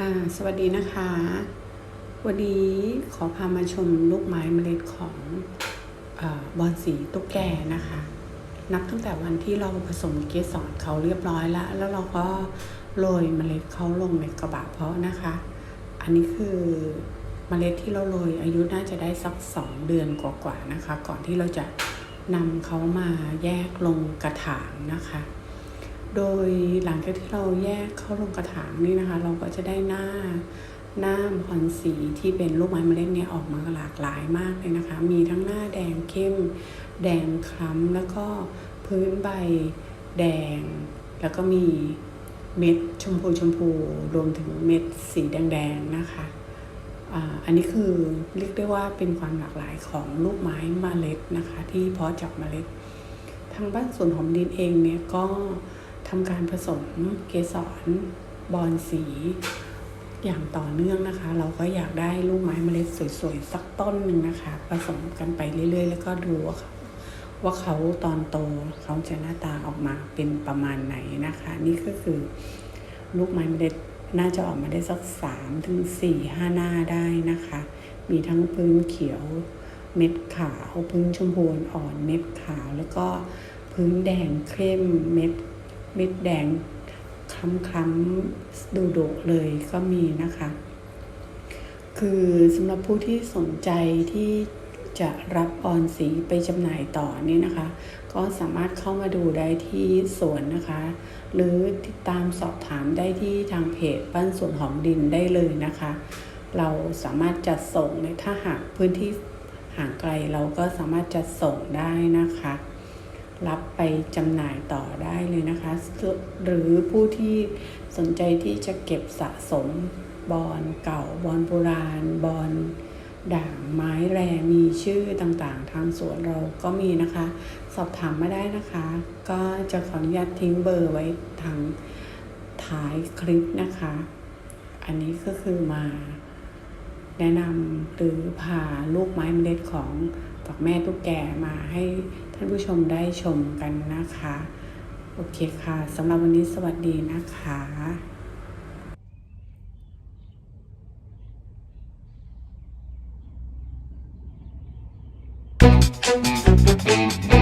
ค่ะ สวัสดีนะคะ วันนี้ขอพามาชมลูกไม้เมล็ดของออบอนสีตุ๊กแกนะคะ นับตั้งแต่วันที่เราผสมเกสรเขาเรียบร้อยแล้ว แล้วเราก็โรยเมล็ดเขาลงในกระบะเพาะนะคะ อันนี้คือเมล็ดที่เราโรยอายุน่าจะได้สักสองเดือนกว่าๆนะคะ ก่อนที่เราจะนำเขามาแยกลงกระถางนะคะ โดยหลังจากที่เราแยกเข้าลงกระถางนี่นะคะ เราก็จะได้หน้าหน้าบอนสีที่เป็นลูกไม้เมล็ดเนี่ยออกมาหลากหลายมากเลยนะคะ มีทั้งหน้าแดงเข้ม แดงคล้ำแล้วก็พื้นใบแดง แล้วก็มีเม็ดชมพูชมพูรวมถึงเม็ดสีแดงๆนะคะอันนี้คือเรียกได้ว่าเป็นความหลากหลายของลูกไม้เมล็ดนะคะ ที่เพาะจากเมล็ด ทางบ้านสวนหอมดินเองเนี่ยก็ ทำการผสมเกสรบอนสีอย่างต่อเนื่องนะคะ เราก็อยากได้ลูกไม้เมล็ดสวยๆ สักต้นหนึ่งนะคะ ผสมกันไปเรื่อย ๆ แล้วก็ดูว่าเขาว่าเขาตอนโตเขาจะหน้าตาออกมาเป็นประมาณไหนนะคะ นี่ก็คือลูกไม้เมล็ดน่าจะออกมาได้สักสามถึงสี่ห้าหน้าได้นะคะ มีทั้งพื้นเขียวเม็ดขาว พื้นชมพูอ่อนเม็ดขาว แล้วก็พื้นแดงเข้มเม็ด เม็ดแดงคล้ำคล้ำๆดูโดดเลยก็มีนะคะ คือสำหรับผู้ที่สนใจที่จะรับออนสีไปจำหน่ายต่อนี่นะคะ ก็สามารถเข้ามาดูได้ที่สวนนะคะ หรือติดตามสอบถามได้ที่ทางเพจบ้านสวนหอมดินได้เลยนะคะ เราสามารถจัดส่งในถ้าหากพื้นที่ห่างไกลเราก็สามารถจัดส่งได้นะคะ รับไปจำหน่ายต่อได้เลยนะคะ หรือผู้ที่สนใจที่จะเก็บสะสมบอนเก่าบอนโบราณบอนด่างไม้แรมีชื่อต่างๆ ทางสวนเราก็มีนะคะ สอบถามมาได้นะคะ ก็จะขออนุญาตทิ้งเบอร์ไว้ทางท้ายคลิปนะคะ อันนี้ก็คือมาแนะนำหรือพาลูกไม้เมล็ดของฝักแม่ตุ๊กแกมาให้านผู้ชมได้ชมกันนะคะ โอเคค่ะสำหรับวันนี้สวัสดีนะคะ Thank